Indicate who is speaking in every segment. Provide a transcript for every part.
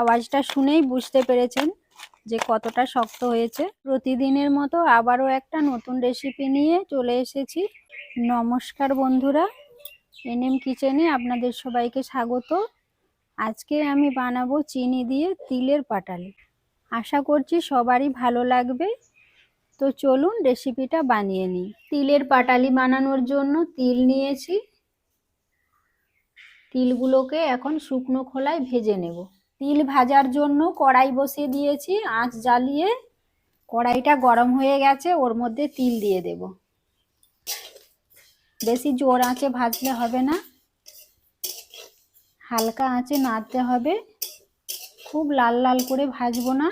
Speaker 1: আওয়াজটা শুনেই বুঝতে পেরেছেন যে কতটা শক্ত হয়েছে। প্রতিদিনের মতো আবারও একটা নতুন রেসিপি নিয়ে চলে এসেছি। নমস্কার বন্ধুরা, এনএম কিচেনে আপনাদের সবাইকে স্বাগত। আজকে আমি বানাবো চিনি দিয়ে তিলের পাটালি। আশা করছি সবারই ভালো লাগবে। তো চলুন রেসিপিটা বানিয়ে নিই। তিলের পাটালি বানানোর জন্য তিল নিয়েছি। তিলগুলোকে এখন শুকনো খোলায় ভেজে নেব। তিল ভাজার জন্য কড়াই বসিয়ে দিয়েছি, আঁচ জ্বালিয়ে কড়াইটা গরম হয়ে গেছে, ওর মধ্যে তিল দিয়ে দেব। বেশি জোর আঁচে ভাজলে হবে না। হালকা আঁচে নাড়তে হবে। খুব লাল লাল করে ভাজবো না।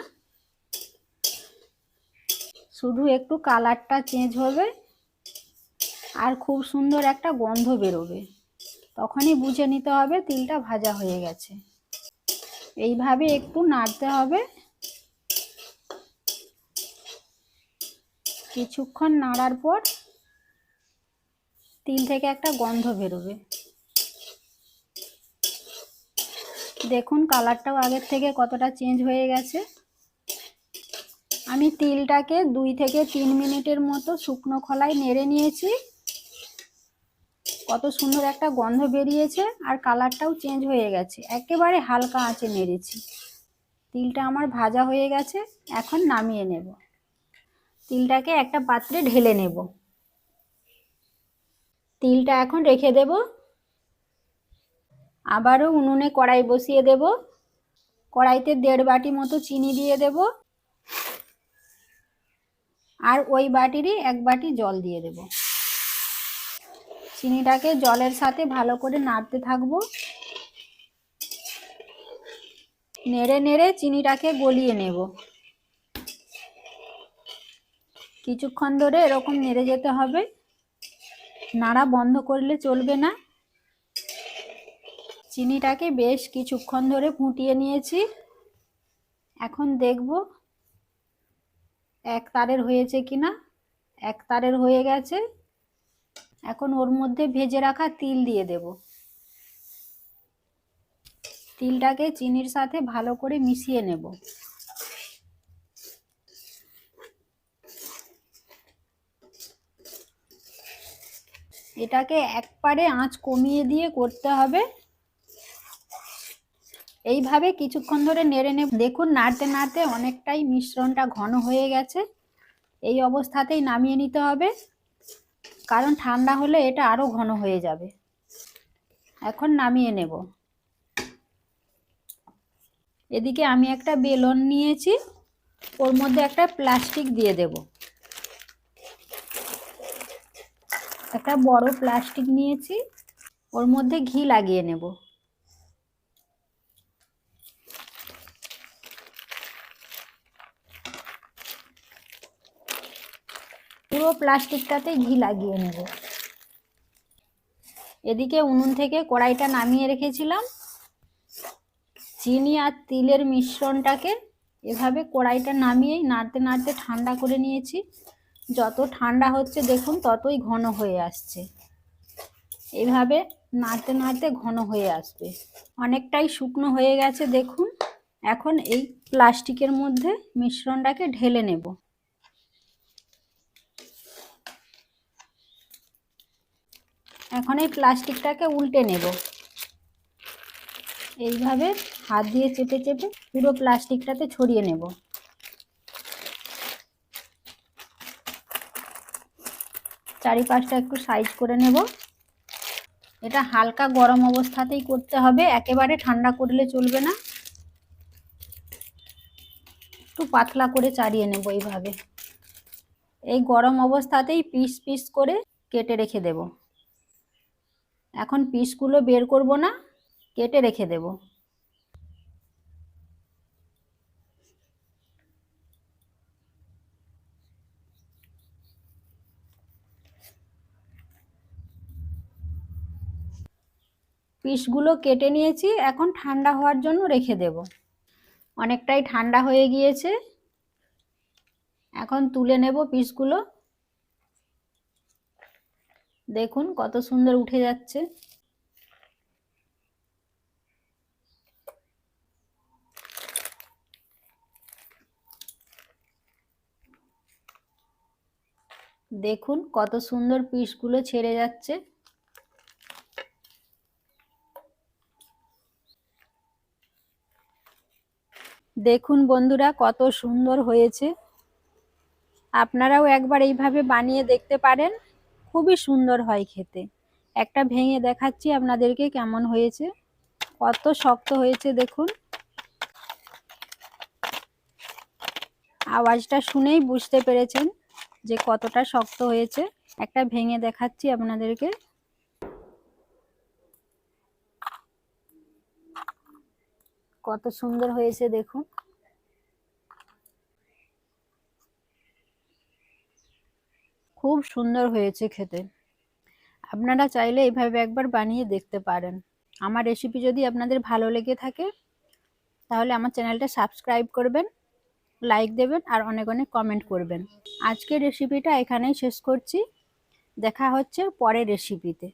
Speaker 1: শুধু একটু কালারটা চেঞ্জ হবে আর খুব সুন্দর একটা গন্ধ বেরোবে। তখনই বুঝে নিতে হবে তিলটা ভাজা হয়ে গেছে। এইভাবে একটু নাড়তে হবে। কিছুক্ষণ নাড়ার পর তিল থেকে একটা গন্ধ বেরোবে। দেখুন কালারটাও আগের থেকে কতটা চেঞ্জ হয়ে গেছে। আমি তিলটাকে দুই থেকে তিন মিনিটের মতো শুকনো খোলায় নেড়ে নিয়েছি। কত সুন্দর একটা গন্ধ বেরিয়েছে আর কালারটাও চেঞ্জ হয়ে গেছে। একেবারে হালকা আঁচে নেড়েছি তিলটা আমার ভাজা হয়ে গেছে, এখন নামিয়ে নেব। তিলটাকে একটা পাত্রে ঢেলে নেব। তিলটা এখন রেখে দেব। আবারও উনুনে কড়াই বসিয়ে দেব। কড়াইতে দেড় বাটি মতো চিনি দিয়ে দেব। আর ওই বাটিরই এক বাটি জল দিয়ে দেব। চিনিটাকে জলের সাথে ভালো করে নাড়তে থাকব। নেড়ে নেড়ে চিনিটাকে গলিয়ে নেব। কিছুক্ষণ ধরে এরকম নেড়ে যেতে হবে। নাড়া বন্ধ করলে চলবে না। চিনিটাকে বেশ কিছুক্ষণ ধরে ফুটিয়ে নিয়েছি। এখন দেখব এক তারের হয়েছে কিনা। এক তারের হয়ে গেছে। এখন ওর মধ্যে ভেজে রাখা তিল দিয়ে দেব। তিলটাকে চিনির সাথে ভালো করে মিশিয়ে নেব। এটাকে একবারে আঁচ কমিয়ে দিয়ে করতে হবে। এইভাবে কিছুক্ষণ ধরে নেড়ে নেব। দেখুন, নাড়তে নাড়তে অনেকটাই মিশ্রণটা ঘন হয়ে গেছে। এই অবস্থাতেই নামিয়ে নিতে হবে। কারণ ঠান্ডা হলে এটা আরও ঘন হয়ে যাবে। এখন নামিয়ে নেব। এদিকে আমি একটা বেলন নিয়েছি, ওর মধ্যে একটা প্লাস্টিক দিয়ে দেব। একটা বড় প্লাস্টিক নিয়েছি, ওর মধ্যে ঘি লাগিয়ে নেব। পুরো প্লাস্টিকটাতে ঘি লাগিয়ে নেব। এদিকে উনুন থেকে কড়াইটা নামিয়ে রেখেছিলাম। চিনি আর তিলের মিশ্রণটাকে এভাবে কড়াইটা নামিয়েই নাড়তে নাড়তে ঠান্ডা করে নিয়েছি। যত ঠান্ডা হচ্ছে দেখুন ততই ঘন হয়ে আসছে। এভাবে নাড়তে নাড়তে ঘন হয়ে আসবে। অনেকটাই শুকনো হয়ে গেছে দেখুন। এখন এই প্লাস্টিকের মধ্যে মিশ্রণটাকে ঢেলে নেব। এখন এই প্লাস্টিকটাকে উল্টে নেব। এইভাবে হাত দিয়ে চেপে চেপে পুরো প্লাস্টিকটাতে ছড়িয়ে নেব। চারিপাশটা একটু সাইজ করে নেব। এটা হালকা গরম অবস্থাতেই করতে হবে, একেবারে ঠান্ডা করলে চলবে না। একটু পাতলা করে চাড়িয়ে নেব এইভাবে। এই গরম অবস্থাতেই পিস পিস করে কেটে রেখে দেব। এখন পিসগুলো বের করব না, কেটে রেখে দেব। পিসগুলো কেটে নিয়েছি, এখন ঠান্ডা হওয়ার জন্য রেখে দেব। অনেকটাই ঠান্ডা হয়ে গিয়েছে। এখন তুলে নেব পিসগুলো। দেখুন কত সুন্দর উঠে যাচ্ছে। দেখুন কত সুন্দর পিসগুলো ছেড়ে যাচ্ছে। দেখুন বন্ধুরা কত সুন্দর হয়েছে। আপনারাও একবার এইভাবে বানিয়ে দেখতে পারেন। খুবই সুন্দর হয় খেতে। একটা ভেঙে দেখাচ্ছি আপনাদেরকে কেমন হয়েছে। কত শক্ত হয়েছে দেখুন। আওয়াজটা শুনেই বুঝতে পেরেছেন যে কতটা শক্ত হয়েছে। একটা ভেঙে দেখাচ্ছি আপনাদেরকে। কত সুন্দর হয়েছে দেখুন। খুব সুন্দর হয়েছে খেতে। আপনারা চাইলে এইভাবে একবার বানিয়ে দেখতে পারেন। আমার রেসিপি যদি আপনাদের ভালো লেগে থাকে, তাহলে আমার চ্যানেলটা সাবস্ক্রাইব করবেন লাইক দেবেন আর অনেক অনেক কমেন্ট করবেন। আজকের রেসিপিটা এখানেই শেষ করছি। দেখা হচ্ছে পরের রেসিপিতে